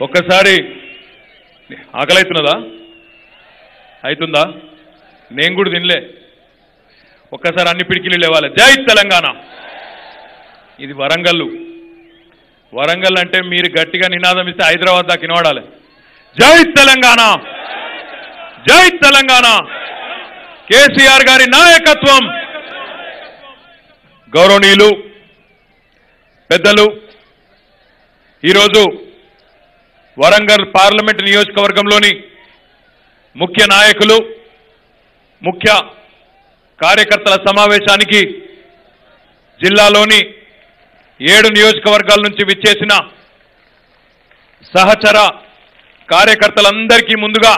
ఒక్కసారి ఆకలి అవుతున్నదా అవుతుందా నేను కూడా తినలే. ఒక్కసారి అన్ని పిడికిలు లేవాలి. జై తెలంగాణ. ఇది వరంగల్లు. వరంగల్ అంటే మీరు గట్టిగా నినాదం ఇస్తే హైదరాబాద్ దాకా వినవాడాలి జై తెలంగాణ. జై తెలంగాణ. కేసీఆర్ గారి నాయకత్వం. గౌరవనీయులు పెద్దలు ఈరోజు వరంగల్ పార్లమెంట్ నియోజకవర్గంలోని ముఖ్య నాయకులు ముఖ్య కార్యకర్తల సమావేశానికి జిల్లాలోని ఏడు నియోజకవర్గాల నుంచి విచ్చేసిన సహచర కార్యకర్తలందరికీ ముందుగా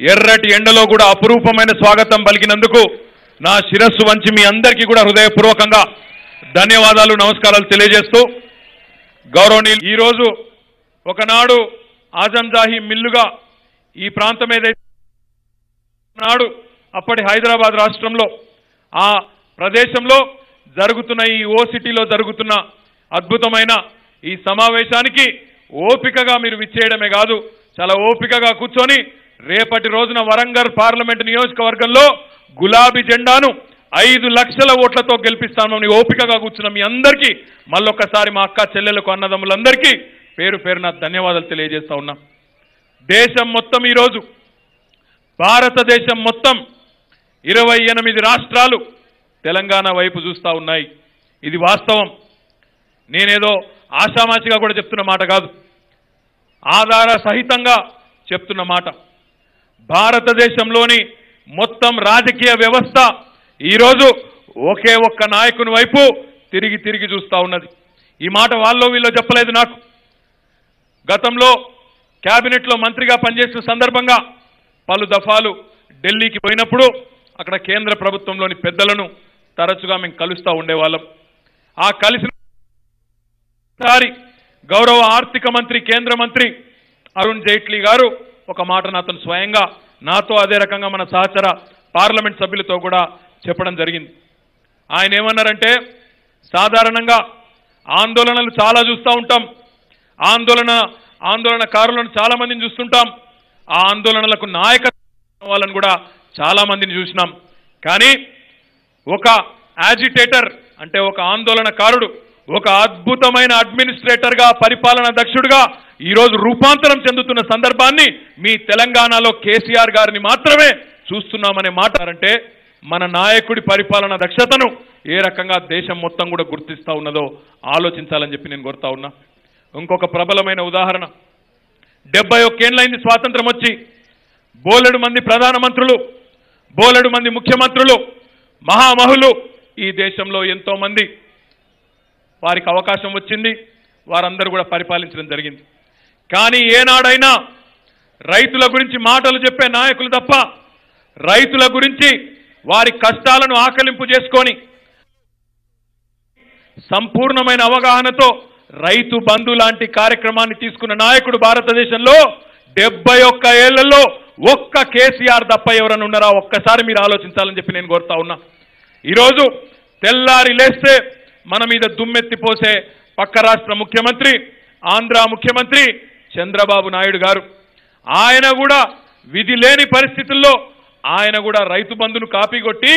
ఎర్రటి ఎండలో కూడా అపురూపమైన స్వాగతం పలికినందుకు నా శిరస్సు వంచి మీ అందరికీ కూడా హృదయపూర్వకంగా ధన్యవాదాలు నమస్కారాలు తెలియజేస్తూ గౌరవనీయులు ఈరోజు ఒకనాడు ఆజంజాహి మిల్లుగా ఈ ప్రాంతం ఏదైతే నాడు అప్పటి హైదరాబాద్ రాష్ట్రంలో ఆ ప్రదేశంలో జరుగుతున్న ఈ ఓ సిటీలో జరుగుతున్న అద్భుతమైన ఈ సమావేశానికి ఓపికగా మీరు విచ్చేయడమే కాదు చాలా ఓపికగా కూర్చొని రేపటి రోజున వరంగల్ పార్లమెంట్ నియోజకవర్గంలో గులాబీ జెండాను ఐదు లక్షల ఓట్లతో గెలిపిస్తామని ఓపికగా కూర్చున్న మీ అందరికీ మళ్ళొక్కసారి మా అక్క చెల్లెలకు అన్నదమ్ములందరికీ పేరు పేరున ధన్యవాదాలు తెలియజేస్తా ఉన్నా. దేశం మొత్తం ఈరోజు భారతదేశం మొత్తం ఇరవై ఎనిమిది రాష్ట్రాలు తెలంగాణ వైపు చూస్తా ఉన్నాయి. ఇది వాస్తవం. నేనేదో ఆషామాషిగా కూడా చెప్తున్న మాట కాదు. ఆధార సహితంగా చెప్తున్న మాట. భారతదేశంలోని మొత్తం రాజకీయ వ్యవస్థ ఈరోజు ఒకే ఒక్క నాయకుని వైపు తిరిగి తిరిగి చూస్తా ఉన్నది. ఈ మాట వాళ్ళో వీళ్ళు చెప్పలేదు నాకు. గతంలో క్యాబినెట్లో మంత్రిగా పనిచేసిన సందర్భంగా పలు దఫాలు ఢిల్లీకి పోయినప్పుడు అక్కడ కేంద్ర ప్రభుత్వంలోని పెద్దలను తరచుగా మేము కలుస్తూ ఉండేవాళ్ళం. ఆ కలిసిన సారి గౌరవ ఆర్థిక మంత్రి కేంద్ర మంత్రి అరుణ్ జైట్లీ గారు ఒక మాట నాతను స్వయంగా నాతో అదే రకంగా మన సహచర పార్లమెంట్ సభ్యులతో కూడా చెప్పడం జరిగింది. ఆయన ఏమన్నారంటే సాధారణంగా ఆందోళనలు చాలా చూస్తూ ఉంటాం. ఆందోళన ఆందోళనకారులను చాలా మందిని చూస్తుంటాం. ఆ ఆందోళనలకు నాయకత్వం వాళ్ళని కూడా చాలా మందిని చూసినాం. కానీ ఒక యాజిటేటర్ అంటే ఒక ఆందోళనకారుడు ఒక అద్భుతమైన అడ్మినిస్ట్రేటర్గా పరిపాలన దక్షుడుగా ఈరోజు రూపాంతరం చెందుతున్న సందర్భాన్ని మీ తెలంగాణలో కేసీఆర్ గారిని మాత్రమే చూస్తున్నామనే మాట అంటే మన నాయకుడి పరిపాలన దక్షతను ఏ రకంగా దేశం మొత్తం కూడా గుర్తిస్తా ఉన్నదో ఆలోచించాలని చెప్పి నేను కోరుతా ఉన్నా. ఇంకొక ప్రబలమైన ఉదాహరణ. డెబ్బై ఒక్కేళ్ళైంది స్వాతంత్రం వచ్చి. బోలెడు మంది ప్రధానమంత్రులు బోలెడు మంది ముఖ్యమంత్రులు మహామహులు ఈ దేశంలో ఎంతో మంది. వారికి అవకాశం వచ్చింది. వారందరూ కూడా పరిపాలించడం జరిగింది. కానీ ఏనాడైనా రైతుల గురించి మాటలు చెప్పే నాయకులు తప్ప రైతుల గురించి వారి కష్టాలను ఆకలింపు చేసుకొని సంపూర్ణమైన అవగాహనతో రైతు బంధు లాంటి కార్యక్రమాన్ని తీసుకున్న నాయకుడు భారతదేశంలో డెబ్బై ఒక్క ఏళ్ళలో ఒక్క కేసీఆర్ తప్ప ఎవరైనా ఉన్నారా? ఒక్కసారి మీరు ఆలోచించాలని చెప్పి నేను కోరుతా ఉన్నా. ఈరోజు తెల్లారి లేస్తే మన మీద దుమ్మెత్తిపోసే పక్క రాష్ట్ర ముఖ్యమంత్రి ఆంధ్ర ముఖ్యమంత్రి చంద్రబాబు నాయుడు గారు. ఆయన కూడా విధి లేని పరిస్థితుల్లో ఆయన కూడా రైతు బంధును కాపీ కొట్టి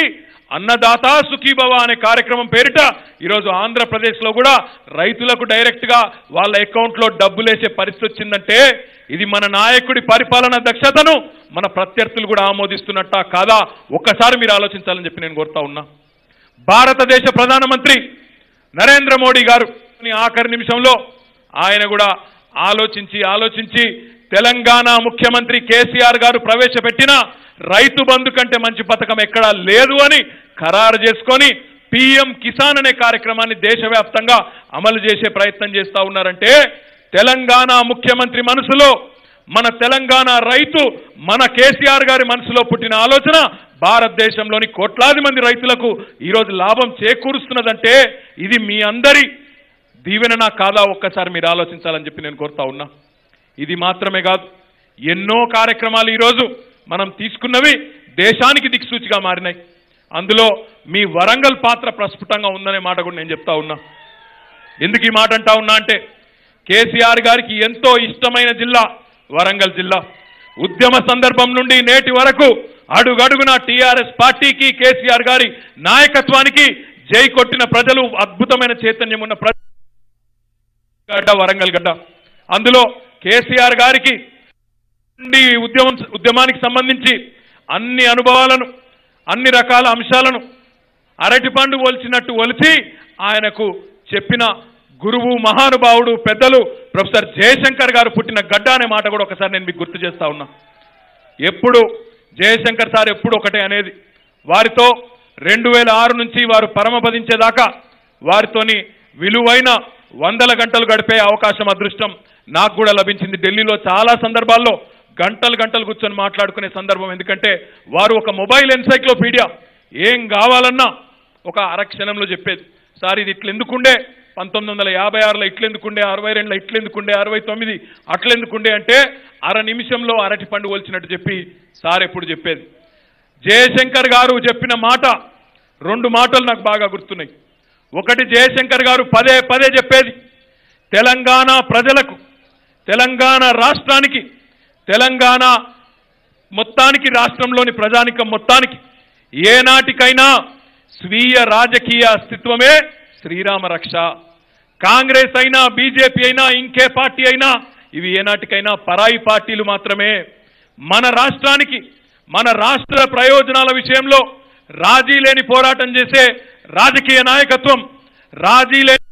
అన్నదాత సుఖీభవ అనే కార్యక్రమం పేరిట ఈరోజు ఆంధ్రప్రదేశ్లో కూడా రైతులకు డైరెక్ట్గా వాళ్ళ అకౌంట్లో డబ్బులేసే పరిస్థితి వచ్చిందంటే ఇది మన నాయకుడి పరిపాలన దక్షతను మన ప్రత్యర్థులు కూడా ఆమోదిస్తున్నట్ట కాదా? ఒక్కసారి మీరు ఆలోచించాలని చెప్పి నేను కోరుతా ఉన్నా. భారతదేశ ప్రధానమంత్రి నరేంద్ర మోడీ గారు ఆఖరి నిమిషంలో ఆయన కూడా ఆలోచించి ఆలోచించి తెలంగాణ ముఖ్యమంత్రి కేసీఆర్ గారు ప్రవేశపెట్టిన రైతు బంధు కంటే మంచి పథకం ఎక్కడా లేదు అని ఖరారు చేసుకొని పిఎం కిసాన్ అనే కార్యక్రమాన్ని దేశవ్యాప్తంగా అమలు చేసే ప్రయత్నం చేస్తా ఉన్నారంటే తెలంగాణ ముఖ్యమంత్రి మనసులో మన తెలంగాణ రైతు మన కేసీఆర్ గారి మనసులో పుట్టిన ఆలోచన భారతదేశంలోని కోట్లాది మంది రైతులకు ఈరోజు లాభం చేకూరుస్తున్నదంటే ఇది మీ అందరి దీవెననా కాదా? ఒక్కసారి మీరు ఆలోచించాలని చెప్పి నేను కోరుతా ఉన్నా. ఇది మాత్రమే కాదు ఎన్నో కార్యక్రమాలు ఈరోజు మనం తీసుకున్నవి దేశానికి దిక్సూచిగా మారినాయి. అందులో మీ వరంగల్ పాత్ర ప్రస్ఫుటంగా ఉందనే మాట కూడా నేను చెప్తా ఉన్నా. ఎందుకు ఈ మాట అంటా ఉన్నా అంటే కేసీఆర్ గారికి ఎంతో ఇష్టమైన జిల్లా వరంగల్ జిల్లా. ఉద్యమ సందర్భం నుండి నేటి వరకు అడుగడుగున టీఆర్ఎస్ పార్టీకి కేసీఆర్ గారి నాయకత్వానికి జై కొట్టిన ప్రజలు అద్భుతమైన చైతన్యం ఉన్న ప్రజ గడ్డ వరంగల్ గడ్డ. అందులో కేసీఆర్ గారికి ఉద్యమం ఉద్యమానికి సంబంధించి అన్ని అనుభవాలను అన్ని రకాల అంశాలను అరటిపండు ఒలిచినట్టు ఒలిచి ఆయనకు చెప్పిన గురువు మహానుభావుడు పెద్దలు ప్రొఫెసర్ జయశంకర్ గారు పుట్టిన గడ్డ అనే మాట కూడా ఒకసారి నేను మీకు గుర్తు చేస్తా ఉన్నా. ఎప్పుడు జయశంకర్ సార్ ఎప్పుడు ఒకటే అనేది. వారితో రెండు వేల ఆరు నుంచి వారు పరమపదించేదాకా వారితోని విలువైన వందల గంటలు గడిపే అవకాశం అదృష్టం నాకు కూడా లభించింది. ఢిల్లీలో చాలా సందర్భాల్లో గంటలు గంటలు కూర్చొని మాట్లాడుకునే సందర్భం. ఎందుకంటే వారు ఒక మొబైల్ ఎన్సైక్లోపీడియా. ఏం కావాలన్నా ఒక అరక్షణంలో చెప్పేది. సార్ ఇది ఇట్లెందుకుండే? పంతొమ్మిది వందల యాభై ఆరులో ఇట్లెందుకుండే? అరవై రెండులో ఇట్లెందుకుండే? అరవై తొమ్మిది అట్లెందుకుండే అంటే అర నిమిషంలో అరటి పండు ఒలిచినట్టు చెప్పి సార్ ఎప్పుడు చెప్పేది. జయశంకర్ గారు చెప్పిన మాట రెండు మాటలు నాకు బాగా గుర్తున్నాయి. ఒకటి జయశంకర్ గారు పదే పదే చెప్పేది. తెలంగాణ ప్రజలకు తెలంగాణ రాష్ట్రానికి తెలంగాణ మొత్తానికి రాష్ట్రంలోని ప్రజానికం మొత్తానికి ఏనాటికైనా స్వీయ రాజకీయ అస్తిత్వమే శ్రీరామ రక్ష. కాంగ్రెస్ అయినా బీజేపీ అయినా ఇంకే పార్టీ అయినా ఇవి ఏనాటికైనా పరాయి పార్టీలు మాత్రమే. మన రాష్ట్రానికి మన రాష్ట్ర ప్రయోజనాల విషయంలో రాజీ లేని పోరాటం చేసే రాజకీయ నాయకత్వం రాజీ లేని